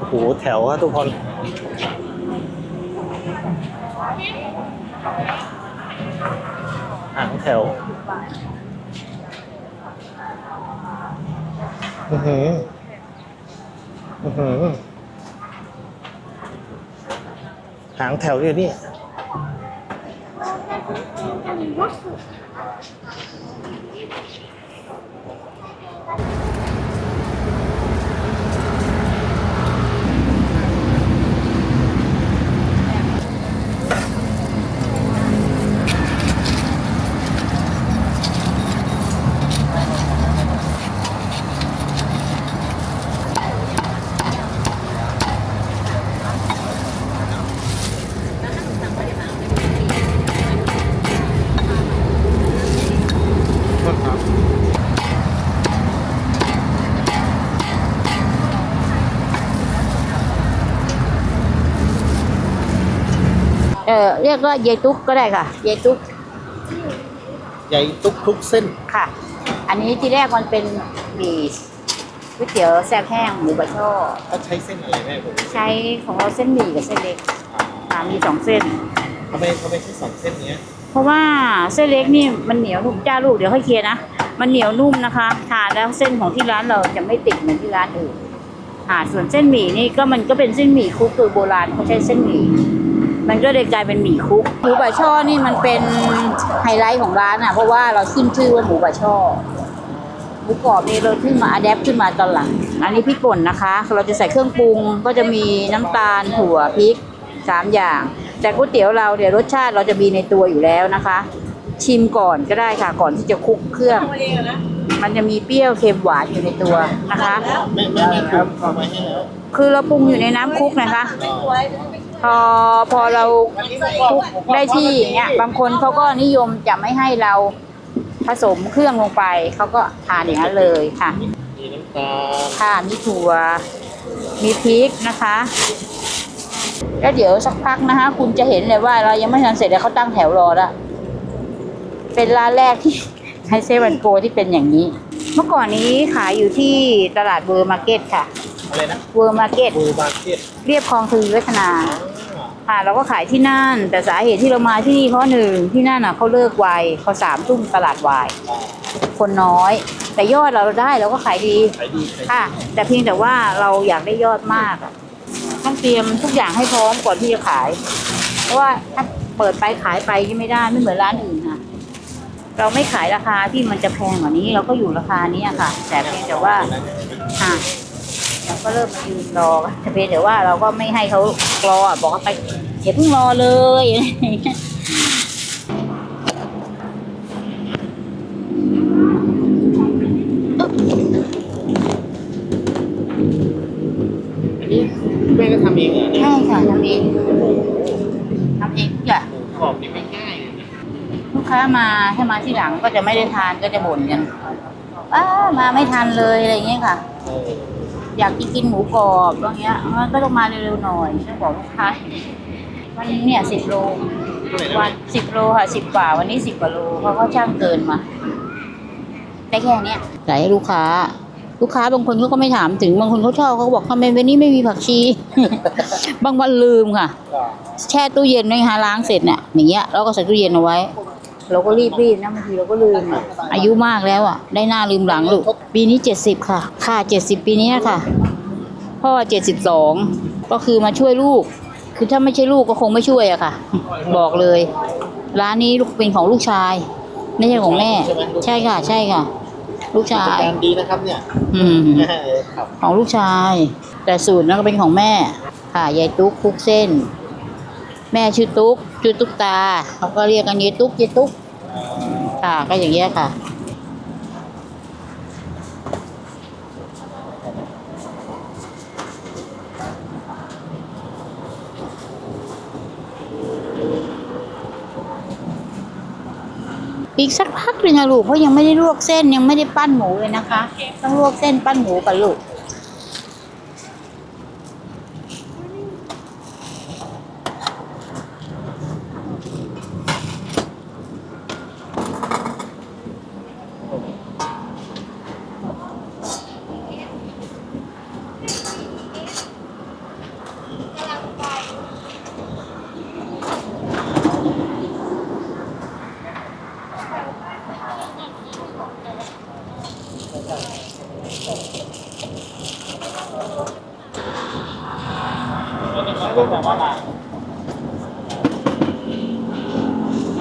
โอ้โหแถวอะทุกคน หางแถวอือหืออือหือหางแถวอยู่นี่ เออเรียกว่ายายตุ๊กก็ได้ค่ะยายตุ๊กใหญ่ทุกทุกเส้น ค่ะ อันนี้ที่แรกมันเป็นหมี่ก๋วยเตี๋ยวแซ่บแห้งหมูบะช่อเขาใช้เส้นอะไรแม่ผมใช้ของเราเส้นหมี่กับเส้นเล็กค่ะมีสองเส้น ทำไมทำไมใช้สองเส้นเนี้ยเพราะว่าเส้นเล็กนี่มันเหนียวนุ่มจ้าลูกเดี๋ยวค่อยเคลียร์นะ มันเหนียวนุ่มนะคะ ทานแล้วเส้นของที่ร้านเราจะไม่ติดเหมือนที่ร้านอื่นค่ะส่วนเส้นหมี่นี่ก็มันก็เป็นเส้นหมี่คลุกคือโบราณเขาใช้เส้นหมี่ มันก็เลยกลายเป็นหมี่คลุกหมูบะช่อนี่มันเป็นไฮไลท์ของร้านอะเพราะว่าเราขึ้นชื่อว่าหมูบะช่อหมูกรอบนี่เราขึ้นมาอัดแอปขึ้นมาตอนหลัง อันนี้พริกป่นนะคะ เราจะใส่เครื่องปรุงก็จะมีน้ำตาลถั่วพริกสามอย่าง แต่ก๋วยเตี๋ยวเราเนี่ยรสชาติเราจะมีในตัวอยู่แล้วนะคะ ชิมก่อนก็ได้ค่ะก่อนที่จะคลุกเครื่องมันจะมีเปรี้ยวเค็มหวานอยู่ในตัวนะคะแม่แม่แม่ครับเอามาให้แล้วคือเราปรุงอยู่ในน้ำคลุกนะคะ พอพอเราคลุกได้ที่อย่างเงี้ยบางคนเขาก็นิยมจะไม่ให้เราผสมเครื่องลงไปเขาก็ทานอย่างนั้นเลยค่ะมีน้ำตาลค่ะมีถั่ว มีพริกนะคะแล้วเดี๋ยวสักพักนะคะ คุณจะเห็นเลยว่าเรายังไม่ทันเสร็จเลยเขาตั้งแถวรอแล้วเป็นร้านแรกที่ไฮเซวันโกที่เป็นอย่างนี้ เมื่อก่อนนี้ขายอยู่ที่ตลาดเวอร์มาร์เก็ตค่ะ อะไรนะ เวอร์มาร์เก็ตบูบาเก็ต เรียบคลองคือวัฒนา ค่ะเราก็ขายที่นั่น แต่สาเหตุที่เรามาที่นี่เพราะหนึ่งที่นั่นอะเขาเลิกไวเขาสามทุ่มตลาดวาย คนน้อย แต่ยอดเราได้เราก็ขายดีขายดีขายดีค่ะ แต่เพียงแต่ว่าเราอยากได้ยอดมากอะต้องเตรียมทุกอย่างให้พร้อมก่อนที่จะขาย เพราะว่าถ้าเปิดไปขายไปก็ไม่ได้ไม่เหมือนร้านอื่นค่ะ เราไม่ขายราคาที่มันจะแพงกว่านี้ เราก็อยู่ราคานี้อะค่ะ แต่เพียงแต่ว่าค่ะ เราก็เริ่มมายืนรอกันแต่เพียงแต่ว่าเราก็ไม่ให้เขารออะบอกเขาไปอย่าเพิ่งรอเลยอันนี้แม่ก็ทำเองเหรอเนี่ยใช่ค่ะทำเองทำเองทุกอย่างหมูกรอบนี่ไม่ง่ายเลยนะลูกค้ามาถ้ามาที่หลังก็จะไม่ได้ทานก็จะบ่นกันอ้ามาไม่ทันเลยอะไรอย่างเงี้ยค่ะ เออ อยากกินกินหมูกรอบอะไรเงี้ยมันก็ต้องมาเร็วๆหน่อยต้องบอกลูกค้าวันนี้เนี่ยสิบโลเท่าไหร่นะวันสิบโลค่ะสิบกว่าวันนี้สิบกว่าโลเพราะเขาช่างเกินมาได้แค่เนี้ยใส่ให้ลูกค้า ลูกค้าบางคนเขาก็ไม่ถามถึงบางคนเขาชอบเขาก็บอกทำไมวันนี้ไม่มีผักชี บางวันลืมค่ะ แช่ตู้เย็นไว้ฮะล้างเสร็จเนี่ยอย่างเงี้ยเราก็ใส่ตู้เย็นเอาไว้ เราก็รีบรีบๆนะบางทีเราก็ลืมอะอายุมากแล้วอะ ได้หน้าลืมหลังลูก ปีนี้เจ็ดสิบค่ะ ค่ะเจ็ดสิบปีนี้ค่ะ พ่อเจ็ดสิบสองก็คือมาช่วยลูก คือถ้าไม่ใช่ลูกก็คงไม่ช่วยอะค่ะ บอกเลย ร้านนี้ลูกเป็นของลูกชาย ไม่ใช่ของแม่ ใช่ค่ะ ใช่ค่ะ ลูกชาย การดีนะครับเนี่ยอืม ครับของลูกชาย แต่สูตรนั้นก็เป็นของแม่ ค่ะยายตุ๊กคลุกเส้น แม่ชื่อตุ๊กชื่อตุ๊กตาเขาก็เรียกกันยายตุ๊กยายตุ๊ก ค่ะก็อย่างเงี้ยค่ะ อีกสักพักหนึ่งอะลูกเพราะยังไม่ได้ลวกเส้นยังไม่ได้ปั้นหมูเลยนะคะ ต้องลวกเส้นปั้นหมูกันลูก เ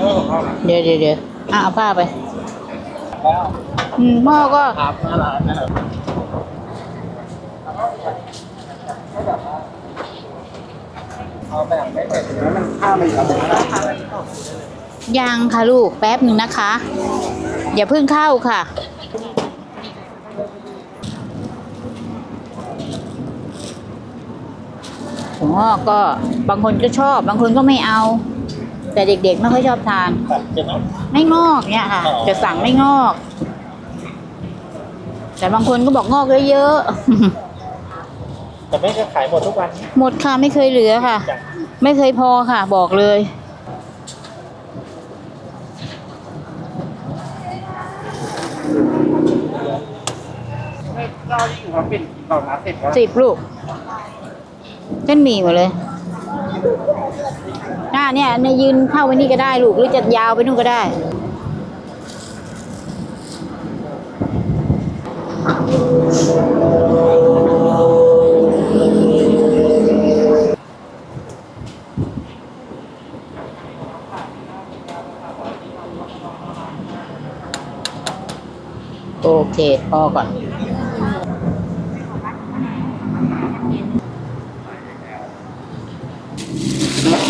ออเข้ามาเดี๋ยวเดี๋ยวเดี๋ยวอะเอาผ้าไปแล้วอืมพ่อก็ครับน่ารักนะครับเอาแบบไม่เผ็ดแล้วมันข้าวไม่ครับยังค่ะลูกแป๊บหนึ่งนะคะ อย่าเพิ่งเข้าค่ะ วงอกก็บางคนก็ชอบ บางคนก็ไม่เอา แต่เด็กๆไม่ค่อยชอบทานใช่ไหม ไม่งอกเนี่ยค่ะ อ๋อ จะสั่งไม่งอก แต่บางคนก็บอกงอกเยอะแต่ไม่จะขายหมดทุกวันๆ หมดค่ะไม่เคยเหลือค่ะ จ้ะไม่เคยพอค่ะ บอกเลย เราที่อยู่มาปิดเราหาสิบแล้วสิบลูก เส้นหมี่หมดเลยหน้าเนี่ยในยืนเข้าไปนี่ก็ได้ลูกหรือจะยาวไปนู่นก็ได้ โอเคพอก่อน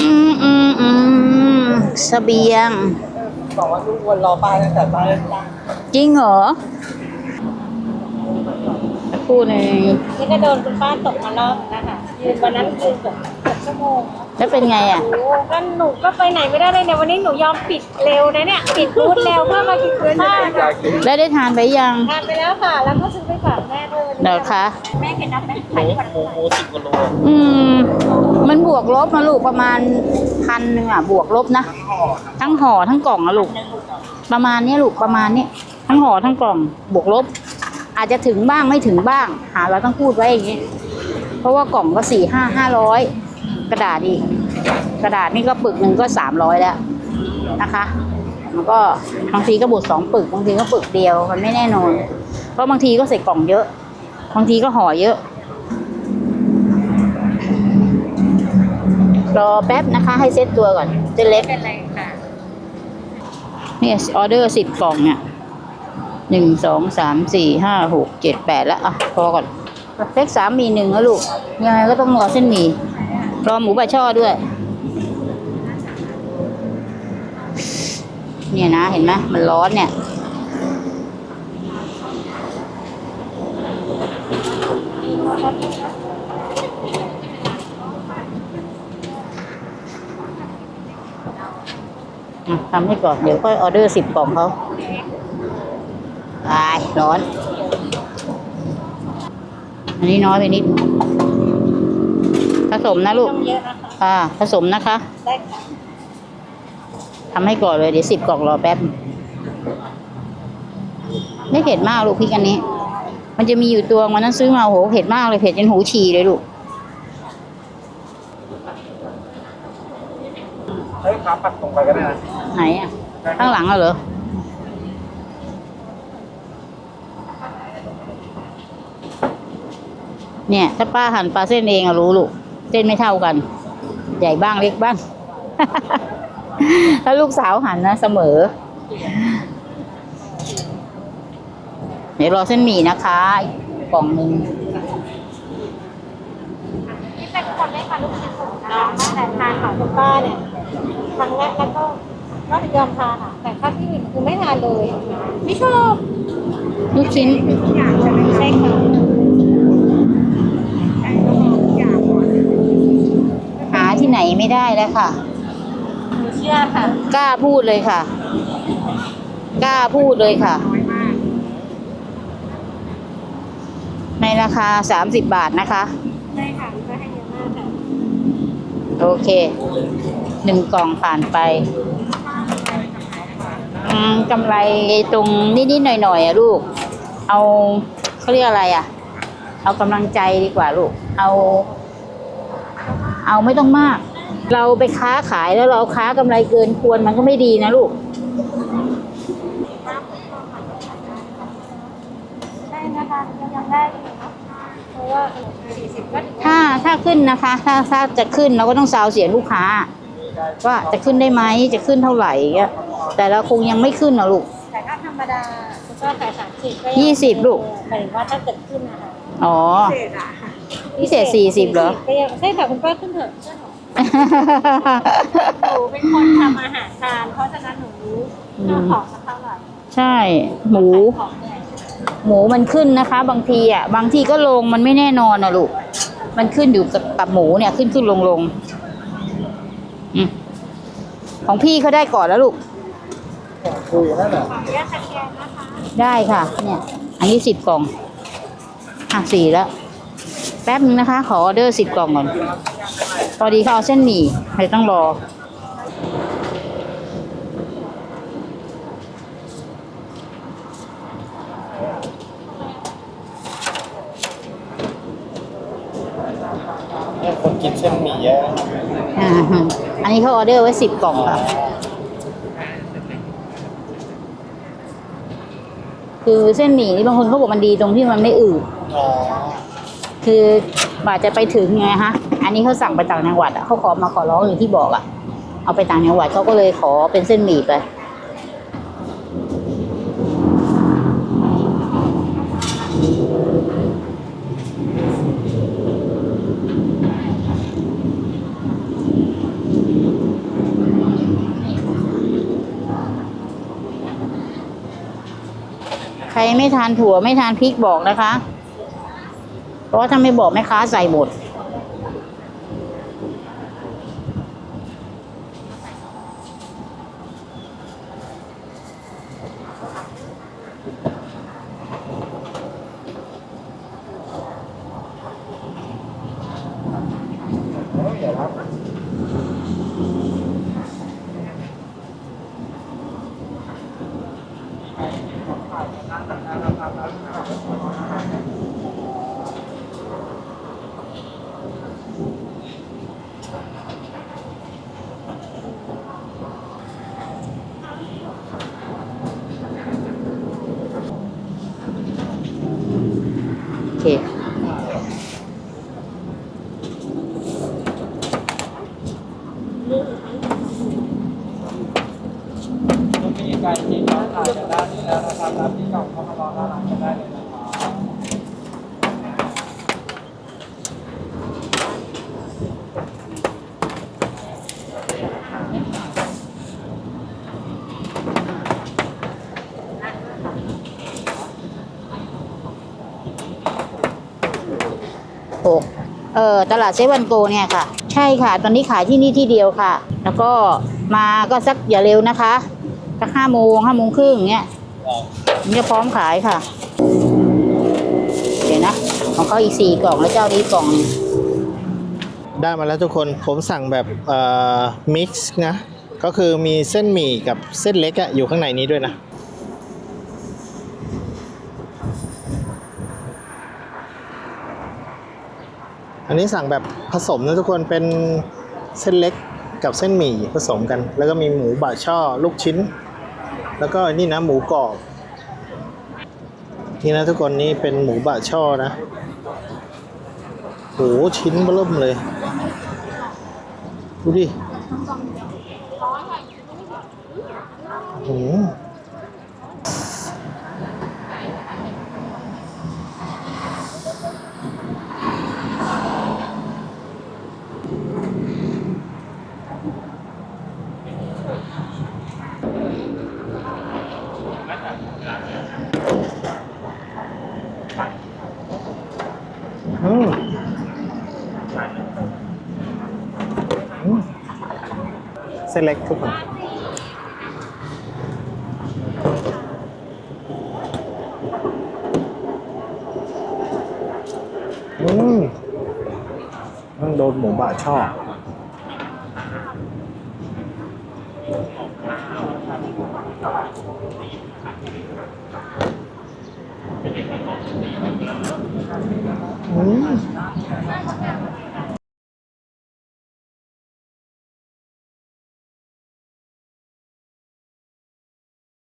อืมอืมอืม เสบียง บอกว่าลูกวนรอป้าตั้งแต่ป้าเล่นตั้งจริงเหรอสักครู่หนึ่งนี่ก็โดนคุณป้าตกมารอบนะคะยืนวันนั้นยืนเกือบเกือบชั่วโมงแล้วเป็นไงอะ โอ้ก็หนูก็ไปไหนไม่ได้เลยเนี่ยวันนี้หนูยอมปิดเร็วนะเนี่ยปิดบูธเร็วเพื่อมากินคุณป้าค่ะแล้วได้ทานไปยัง ทานไปแล้วค่ะ แล้วก็ซื้อไปฝากแม่ด้วยวันนี้เดี๋ยวคะแม่กินน้ำไหมหมูหมูหมูสิบกิโล อืม มันบวกลบนะลูกประมาณ พันหนึ่งอะบวกลบนะ ทั้งห่อทั้งกล่องอะลูก ประมาณเนี้ยลูกประมาณเนี้ยทั้งห่อทั้งกล่องบวกลบ อาจจะถึงบ้างไม่ถึงบ้าง หาเราต้องพูดไว้อย่างนี้ เพราะว่ากล่องก็สี่ห้าห้าร้อยกระดาษอีกกระดาษนี่ก็ปึกหนึ่งก็สามร้อยแล้วนะคะมันก็บางทีก็บวกสองปึกบางทีก็ปึกเดียวมันไม่แน่นอน เพราะบางทีก็ใส่กล่องเยอะ บางทีก็ห่อเยอะ รอแป๊บนะคะ ให้เซ็ตตัวก่อนเจะเล็กเป็นไรค่ะเนี่ยออเดอร์สิบกล่องเนี่ยหนึ่งสองสามสี่ห้าหกเจ็ดแปดแล้วอะพอก่อนเล็กสามมีหนึ่งแล้วลูกยังไงก็ต้องรอเส้นหมี่รอหมูบาช่อด้วย เนี่ยนะเห็นไหมมันร้อนเนี่ย อะ ทำให้ก่อน เดี๋ยวค่อยออเดอร์สิบกล่องเขาตายร้อน อันนี้น้อยไปนิด ผสมนะลูก ต้องเยอะนะคะค่ะผสมนะคะ ได้ค่ะทำให้ก่อนเลยเดี๋ยวสิบกล่องรอแป๊บ ไม่เผ็ดมากลูกพริกอันนี้ มันจะมีอยู่ตัววันนั้นซื้อมาโอ้โหเผ็ดมากเลยเผ็ดจนหูฉี่เลยลูก เฮ้ยขาปัดตรงไปก็ได้นะ ไหนอะ ข้างหลังอะเหรอ เนี่ย ถ้าป้าหั่นปลาเส้นเองอะรู้ลูก เส้นไม่เท่ากัน ใหญ่บ้างเล็กบ้าง ถ้าลูกสาวหั่นนะเสมอ เดี๋ยวรอเส้นหมี่นะคะอีกกล่องหนึ่ง นี่เป็นคนได้ค่ะลูกชิ้นหมูนะคะตั้งแต่ทานของคุณป้าเนี่ย ครั้งแรกแล้วก็ก็ยอมทานอะ แต่ครั้งที่หนึ่งคือไม่ทานเลย ไม่ชอบลูกชิ้นอย่างจะไม่ใช่ค่ะหาที่ไหนไม่ได้แล้วค่ะ หนูเชื่อค่ะ กล้าพูดเลยค่ะ กล้าพูดเลยค่ะ ในราคาสามสิบบาทนะคะ ใช่ค่ะก็ให้เยอะมากค่ะ โอเค หนึ่งกล่องผ่านไปอืมกำไรตรงนิดๆหน่อยๆอะลูก เอาเขาเรียกอะไรอะเอากำลังใจดีกว่าลูก เอา เอาไม่ต้องมาก เราไปค้าขายแล้วเราค้ากำไรเกินควรมันก็ไม่ดีนะลูกได้นะคะยังได้อยู่เนอะเพราะว่าสี่สิบก็ถ้าถ้าขึ้นนะคะ ถ้าถ้าจะขึ้นเราก็ต้องซาวเสียงลูกค้า ว่าจะขึ้นได้ไหมจะขึ้นเท่าไหร่เงี้ยแต่เราคงยังไม่ขึ้นนะลูกแต่ถ้าธรรมดาคุณก็ขายสามสิบก็ยี่สิบลูกหมายถึงว่าถ้าเกิดขึ้นนะคะอ๋อเศษอะพิเศษ40เหรอก็ยังใช่ค่ะคุณป้าขึ้นเถอะเชื่อหนูหนูเป็นคนทำอาหารทานเพราะฉะนั้นหนูรู้เรื่องของมันเท่าไหร่ใช่หมูขายของเนี่ยหมูมันขึ้นนะคะ บางทีอะบางทีก็ลงมันไม่แน่นอนนะลูกมันขึ้นอยู่กับกับหมูเนี่ยขึ้นขึ้นลงลง อืมของพี่เขาได้ก่อนแล้วลูก คุยนั่นแหละได้ค่ะ เนี่ย อันนี้สิบกล่องอะสี่แล้ว แป๊บนึงนะคะ ขอออเดอร์สิบกล่องก่อน พอดีเขาเอาเส้นหมี่เลยต้องรอ เนี่ยคนกินเส้นหมี่เยอะ อ่าฮะ อันนี้เขาออเดอร์ไว้สิบกล่องค่ะ คือเส้นหมี่นี่บางคนเขาบอกมันดีตรงที่มันไม่อืดอ๋อคือบาทจะไปถึงไงฮะ อันนี้เขาสั่งไปต่างจังหวัดอะเขาขอมาขอร้องอย่างที่บอกอะ เอาไปต่างจังหวัดเขาก็เลยขอเป็นเส้นหมี่ไป รไม่ทานถั่วไม่ทานพริกบอกนะคะ เพราะว่าถ้าไม่บอกแม่ค้าใส่หมด เดี๋ยวครับ โอเค มีไก่ที่เราขายจากด้านนี้ แล้วนะครับรับที่กล่องเข้ามารอด้านหลังกันได้เลยนะครับโอ้เออตลาดเซเว่นโกเนี่ยค่ะ ใช่ค่ะ ตอนนี้ขายที่นี่ที่เดียวค่ะ แล้วก็มาก็สักอย่าเร็วนะคะสักห้าโมงห้าโมงครึ่งเนี้ย มันจะพร้อมขายค่ะ เดี๋ยวนะ ของเขาอีกสี่กล่องแล้วเจ้านี้กล่องหนึ่งได้มาแล้วทุกคนผมสั่งแบบเอ่อมิกซ์นะ ก็คือมีเส้นหมี่กับเส้นเล็กอะอยู่ข้างในนี้ด้วยนะ อันนี้สั่งแบบผสมนะทุกคนเป็นเส้นเล็กกับเส้นหมี่ผสมกัน แล้วก็มีหมูบะช่อลูกชิ้น แล้วก็นี่นะหมูกรอบนี่นะทุกคนนี่เป็นหมูบะช่อนะโหชิ้นเบิ่มเลย ดูดิหืม ส้นเล็กทุกคนอืมต้องโดนหมูบะชอบอืม